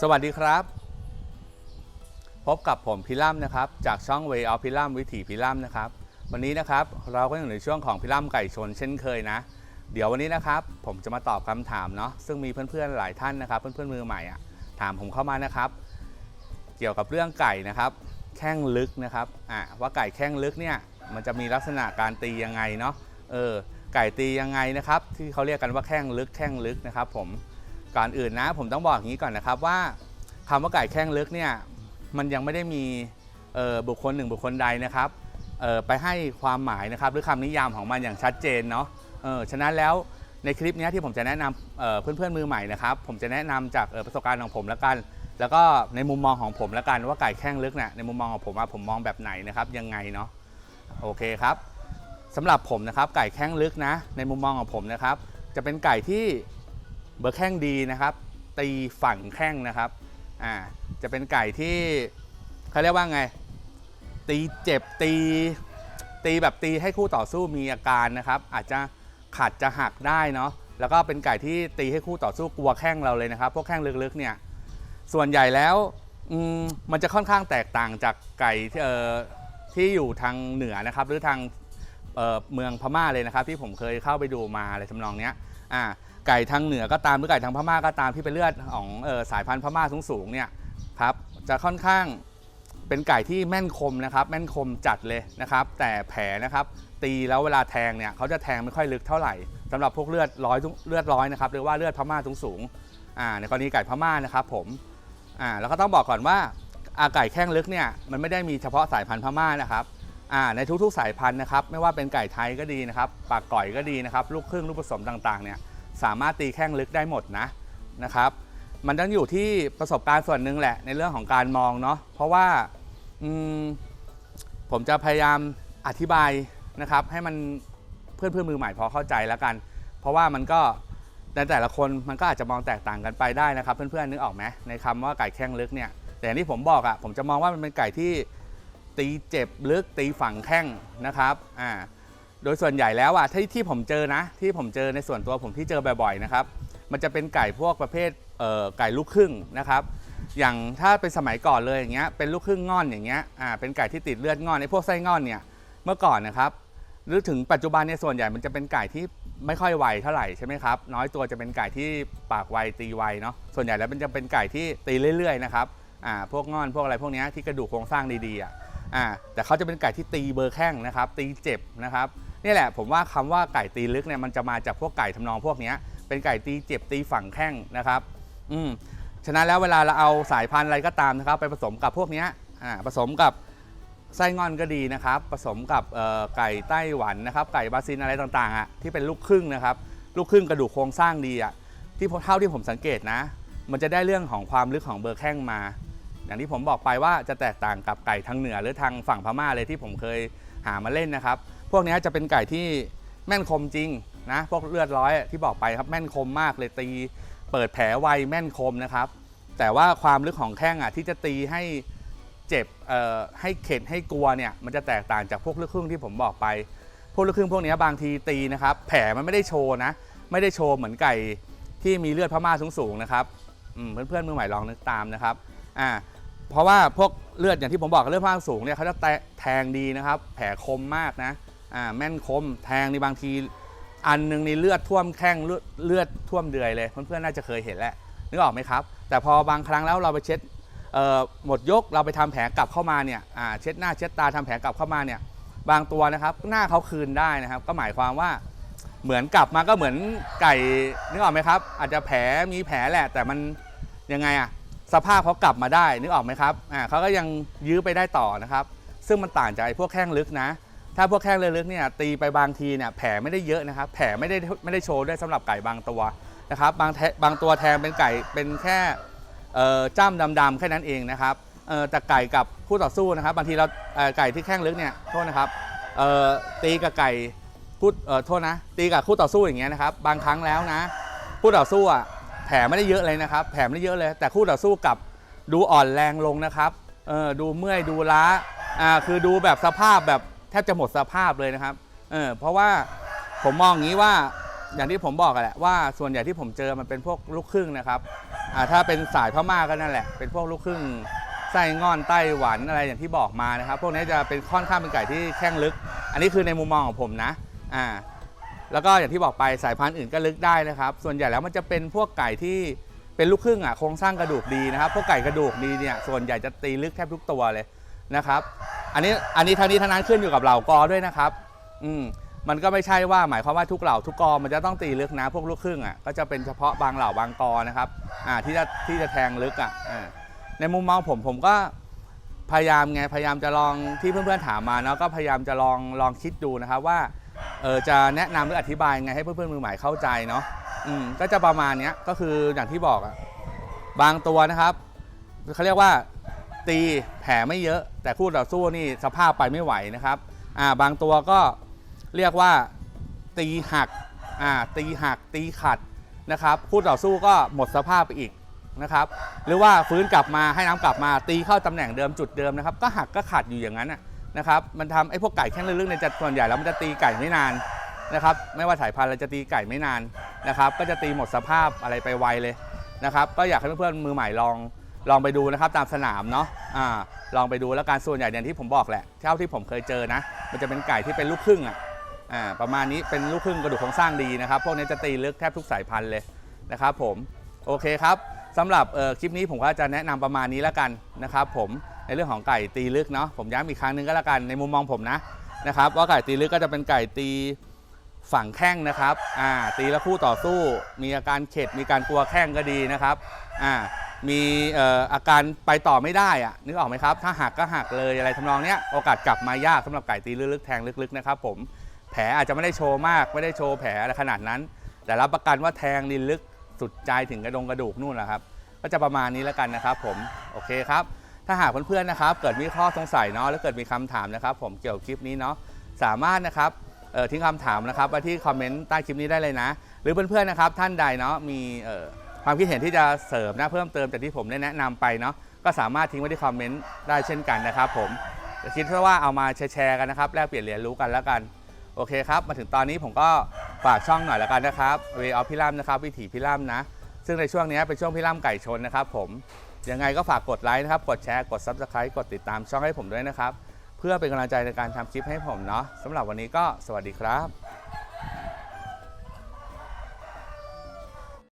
สวัสดีครับ พบกับผมพิลัมนะครับ จากช่อง Way of พิลัมวิถีพิลัมนะครับ วันนี้นะครับเราก็อยู่ในช่วงของพิลัมไก่ชนเช่นเคยนะ เดี๋ยววันนี้นะครับ ผมจะมาตอบคำถามเนาะซึ่งมีเพื่อนๆหลายท่านนะครับ เพื่อนๆมือใหม่อะถามผมเข้ามานะครับ เกี่ยวกับเรื่องไก่นะครับ แข้งลึกนะครับอะว่าไก่แข้งลึกเนี่ยมันจะมีลักษณะการตียังไงเนาะเออไก่ตียังไงนะครับ ที่เขาเรียกกันว่าแข้งลึกแข้งลึกนะครับ ผม ก่อนอื่นนะ ผมต้องบอกอย่างนี้ก่อนนะครับว่าคำว่าไก่แข้งลึกเนี่ยมันยังไม่ได้มีบุคคลหนึ่งบุคคลใดนะครับไปให้ความหมายนะครับหรือคำนิยามของมันอย่างชัดเจนเนาะฉะนั้นแล้วในคลิปนี้ที่ผมจะแนะนำเอ่อเพื่อนๆมือใหม่นะครับผมจะแนะนำจากประสบการณ์ของผมแล้วกัน แล้วก็ในมุมมองของผมแล้วกันว่าไก่แข้งลึกเนี่ยในมุมมองของผมว่าผมมองแบบไหนนะครับยังไงเนาะโอเคครับสำหรับผมนะครับไก่แข้งลึกนะในมุมมองของผมนะครับจะเป็นไก่ที่ เบอร์แข้งดีนะครับ ตีฝั่งแข้งนะครับอ่าจะเป็นไก่ที่เขาเรียกว่าไง ตีเจ็บตีตีแบบตีให้คู่ต่อสู้มีอาการนะครับ อาจจะขัดจะหักได้เนาะแล้วก็เป็นไก่ที่ตีให้คู่ต่อสู้กลัวแข้งเราเลยนะครับ พวกแข้งลึกๆเนี่ยส่วนใหญ่แล้วมมันจะค่อนข้างแตกต่างจากไก่ที่เออที่อยู่ทางเหนือนะครับ หรือทางเเมืองพม่าเลยนะครับ ที่ผมเคยเข้าไปดูมาอะไรทำนองเนี้ย อ่าไก่ทางเหนือก็ตามหรือไก่ทางพม่าก็ตามที่เป็นเลือดของเออสายพันธุ์พม่าสูงๆเนี่ยครับจะค่อนข้างเป็นไก่ที่แม่นคมนะครับแม่นคมจัดเลยนะครับ แต่แผลนะครับตีแล้วเวลาแทงเนี่ยเขาจะแทงไม่ค่อยลึกเท่าไหร่สำหรับพวกเลือดร้อยเลือดร้อยนะครับหรือว่าเลือดพม่าสูงๆอ่าในกรณีไก่พม่านะครับผมอ่าแล้วก็ต้องบอกก่อนว่าอาไก่แข้งลึกเนี่ยมันไม่ได้มีเฉพาะสายพันธุ์พม่านะครับ ในทุกๆสายพันธุ์นะครับไม่ว่าเป็นไก่ไทยก็ดีนะครับปากก่อยก็ดีนะครับลูกครึ่งลูกผสมต่างๆเนี่ยสามารถตีแข้งลึกได้หมดนะนะครับ มันต้องอยู่ที่ประสบการณ์ส่วนหนึ่งแหละในเรื่องของการมองเนาะเพราะว่าผมจะพยายามอธิบายนะครับ ให้มันเพื่อนเพื่อนมือใหม่พอเข้าใจแล้วกัน เพราะว่ามันก็ในแต่ละคนมันก็อาจจะมองแตกต่างกันไปได้นะครับ เพื่อนๆนึกออกไหมในคำว่าไก่แข้งลึกเนี่ยแต่อย่างที่ผมบอกอะ่ะผมจะมองว่ามันเป็นไก่ที่ ตีเจ็บลึกตีฝั่งแข้งนะครับอ่าโดยส่วนใหญ่แล้วอะที่ที่ผมเจอนะ ที่ผมเจอในส่วนตัวผมที่เจอบ่อยๆนะครับ มันจะเป็นไก่พวกประเภทเอ่อไก่ลูกครึ่งนะครับ อย่างถ้าเป็นสมัยก่อนเลยอย่างเงี้ยเป็นลูกครึ่งงอนอย่างเงี้ยอ่าเป็นไก่ที่ติดเลือดงอนไอ้พวกไส้งอนเนี่ยเมื่อก่อนนะครับ หรือถึงปัจจุบันเนี่ยส่วนใหญ่มันจะเป็นไก่ที่ไม่ค่อยไวเท่าไหร่ใช่ไหมครับน้อยตัวจะเป็นไก่ที่ปากไวตีไวเนาะส่วนใหญ่แล้วมันจะเป็นไก่ที่ตีเรื่อยๆนะครับอ่าพวกงอนพวกอะไรพวกเนี้ยที่กระดูกโครงสร้างดีๆอะ อ่าแต่เขาจะเป็นไก่ที่ตีเบอร์แข้งนะครับ ตีเจ็บนะครับนี่แหละผมว่าคำว่าไก่ตีลึกเนี่ยมันจะมาจากพวกไก่ทำนองพวกนี้เป็นไก่ตีเจ็บตีฝั่งแข้งนะครับ อืมฉะนั้นแล้วเวลาเราเอาสายพันธุ์อะไรก็ตามนะครับ ไปผสมกับพวกนี้อ่าผสมกับไส้งอนก็ดีนะครับ ผสมกับไก่ไต้หวันนะครับ ไก่บราซิลอะไรต่างๆอะที่เป็นลูกครึ่งนะครับ ลูกครึ่งกระดูกโครงสร้างดีอะที่เท่าที่ผมสังเกตนะ มันจะได้เรื่องของความลึกของเบอร์แข้งมา อย่างที่ผมบอกไปว่าจะแตกต่างกับไก่ทางเหนือหรือทางฝั่งพม่าเลยที่ผมเคยหามาเล่นนะครับ พวกนี้จะเป็นไก่ที่แม่นคมจริงนะพวกเลือดร้อยที่บอกไปครับแม่นคมมากเลยตี เปิดแผลไวแม่นคมนะครับ แต่ว่าความลึกของแข้งอะที่จะตีให้เจ็บเอ่อให้เข็ดให้กลัวเนี่ยมันจะแตกต่างจากพวกลูกครึ่งที่ผมบอกไป พวกลูกครึ่งพวกนี้บางทีตีนะครับ แผลมันไม่ได้โชว์นะ ไม่ได้โชว์เหมือนไก่ที่มีเลือดพม่าสูงๆนะครับอืมเพื่อนๆมือใหม่ลองนึกตามนะครับอ่า เพราะว่าพวกเลือดอย่างที่ผมบอกเลือดพม่าสูงเนี่ยเขาจะแตะแทงดีนะครับ แผลคมมากนะอ่าแม่นคม แทงในบางที อันหนึงในเลือดท่วมแข้งเลือดเลือดท่วมเดือยเลยเพื่อนๆน่าจะเคยเห็นแหละนึกออกไหมครับ แต่พอบางครั้งแล้วเราไปเช็ดหมดยกเราไปทำแผลกลับเข้ามาเนี่ยเช็ดหน้าเช็ดตาทำแผลกลับเข้ามาเนี่ยบางตัวนะครับหน้าเขาคืนได้นะครับ ก็หมายความว่าเหมือนกลับมาก็เหมือนไก่นึกออกไหมครับ อาจจะแผลมีแผลแหละแต่มันยังไงอะ สภาพเขากลับมาได้นึกออกไหมครับอ่าเขาก็ยังยื้อไปได้ต่อนะครับ ซึ่งมันต่างจากไอ้พวกแข้งลึกนะ ถ้าพวกแข้งลึกเนี่ยตีไปบางทีเนี่ยแผลไม่ได้เยอะนะครับ แผลไม่ได้ไม่ได้โชว์ด้วยสำหรับไก่บางตัวนะครับบางแทบางตัวแทงเป็นไก่เป็นแค่เอ่อจ้ำดำๆแค่นั้นเองนะครับเอ่อแต่ไก่กับคู่ต่อสู้นะครับ บางทีเราเไก่ที่แข้งลึกเนี่ยโทษนะครับเอ่อตีกับไก่คู่เอ่อโทษนะ ตีกับคู่ต่อสู้อย่างเงี้ยนะครับ บางครั้งแล้วนะคู่ต่อสู้อะ แผลไม่ได้เยอะเลยนะครับ แผลไม่ได้เยอะเลย แต่คู่ต่อสู้กับดูอ่อนแรงลงนะครับเออดูเมื่อยดูล้าอ่าคือดูแบบสภาพแบบแทบจะหมดสภาพเลยนะครับเออเพราะว่าผมมองอย่างนี้ว่าอย่างที่ผมบอกแหละว่าส่วนใหญ่ที่ผมเจอมันเป็นพวกลูกครึ่งนะครับอ่าถ้าเป็นสายพม่าก็นั่นแหละ เป็นพวกลูกครึ่งไส้งอนไต้หวันอะไรอย่างที่บอกมานะครับ พวกนี้จะเป็นค่อนข้างเป็นไก่ที่แข้งลึก อันนี้คือในมุมมองของผมนะอ่า แล้วก็อย่างที่บอกไปสายพันธุ์อื่นก็ลึกได้นะครับ ส่วนใหญ่แล้วมันจะเป็นพวกไก่ที่เป็นลูกครึ่งอะโครงสร้างกระดูกดีนะครับ พวกไก่กระดูกดีเนี่ยส่วนใหญ่จะตีลึกแทบทุกตัวเลยนะครับ อันนี้อันนี้ทางนี้ทางนั้นขึ้นอยู่กับเหล่ากอด้วยนะครับ อืมมันก็ไม่ใช่ว่าหมายความว่าทุกเหล่าทุกกอมันจะต้องตีลึกนะพวกลูกครึ่งอะก็จะเป็นเฉพาะบางเหล่าบางกอนะครับ อ่าที่จะที่จะแทงลึกอะอ่าในมุมมองผมผมก็พยายามไงพยายามจะลองที่เพื่อนๆถามมาเนาะก็พยายามจะลองลองคิดดูนะครับว่า เออจะแนะนำหรืออธิบายไงให้เพื่อนๆมือใหม่เข้าใจเนาะอืมก็จะประมาณเนี้ยก็คืออย่างที่บอกอะบางตัวนะครับเขาเรียกว่าตีแผลไม่เยอะ แต่คู่ต่อสู้นี่สภาพไปไม่ไหวนะครับอ่าบางตัวก็เรียกว่าตีหักอ่าตีหักตีขัดนะครับคู่ต่อสู้ก็หมดสภาพไปอีกนะครับหรือว่าฟื้นกลับมาให้น้ำกลับมาตีเข้าตำแหน่งเดิมจุดเดิมนะครับ ก็หักก็ขัดอยู่อย่างนั้นนะ นะครับมันทำไอ้พวกไก่แข้งลึกๆในยจะส่วนใหญ่แล้วมันจะตีไก่ไม่นานนะครับไม่ว่าสายพันธุ์เราจะตีไก่ไม่นานนะครับก็จะตีหมดสภาพอะไรไปไวเลยนะครับก็อยากให้เพื่อนๆมือใหม่ลองลองไปดูนะครับตามสนามเนาะอ่าลองไปดูแล้วการส่วนใหญ่อย่างที่ผมบอกแหละเท่าที่ผมเคยเจอนะ มันจะเป็นไก่ที่เป็นลูกครึ่งอะอ่าประมาณนี้เป็นลูกครึ่งกระดูกโครงสร้างดีนะครับ พวกนี้จะตีลึกแทบทุกสายพันธุ์เลยนะครับผมโอเคครับสำหรับคลิปนี้ผมก็จะแนะนำประมาณนี้แล้วกันนะครับผม ในเรื่องของไก่ตีลึกเนาะผมย้ำอีกครั้งหนึงก็แล้วกันในมุมมองผมนะนะครับว่าไก่ตีลึกก็จะเป็นไก่ตีฝั่งแข้งนะครับอ่าตีแล้วคู่ต่อสู้ มีอาการเข็ดมีการกลัวแข้งก็ดีนะครับอ่ามีเอ่ออาการไปต่อไม่ได้อะนึกออกไหมครับ ถ้าหักก็หักเลยอะไรทำนองเนี้ยโอกาสกลับมายากสำหรับไก่ตีลึกๆแทงลึกๆนะครับผมแผลอาจจะไม่ได้โชว์มากไม่ได้โชว์แผลอะไรขนาดนั้น แต่รับประกันว่าแทงดินลึกสุดใจถึงกระดงกระดูกนู่นแหละครับ ก็จะประมาณนี้แล้วกันนะครับผมโอเคครับ ถ้าหากเพื่อนๆนะครับ เกิดมีข้อสงสัยเนาะแล้วเกิดมีคำถามนะครับ ผมเกี่ยวกับคลิปนี้เนาะสามารถนะครับทิ้งคำถามนะครับไว้ที่คอมเมนต์ใต้คลิปนี้ได้เลยนะ หรือเพื่อนๆนะครับ ท่านใดเนาะมีความคิดเห็นที่จะเสริมนะเพิ่มเติมจากที่ผมได้แนะนำไปเนาะก็สามารถทิ้งไว้ที่คอมเมนต์ได้เช่นกันนะครับ ผมคิดว่าเอามาแชร์กันนะครับแลกเปลี่ยนเรียนรู้กันแล้วกันโอเคครับ มาถึงตอนนี้ผมก็ฝากช่องหน่อยแล้วกันนะครับเวออฟพิลัมนะครับ วิถีพิลัมนะ ซึ่งในช่วงนี้เป็นช่วงพิลัมไก่ชนนะครับผม ยังไงก็ฝากกดไลค์นะครับ กดแชร์ กด Subscribe กดติดตามช่องให้ผมด้วยนะครับ เพื่อเป็นกำลังใจในการทำคลิปให้ผมเนาะสำหรับวันนี้ก็สวัสดีครับ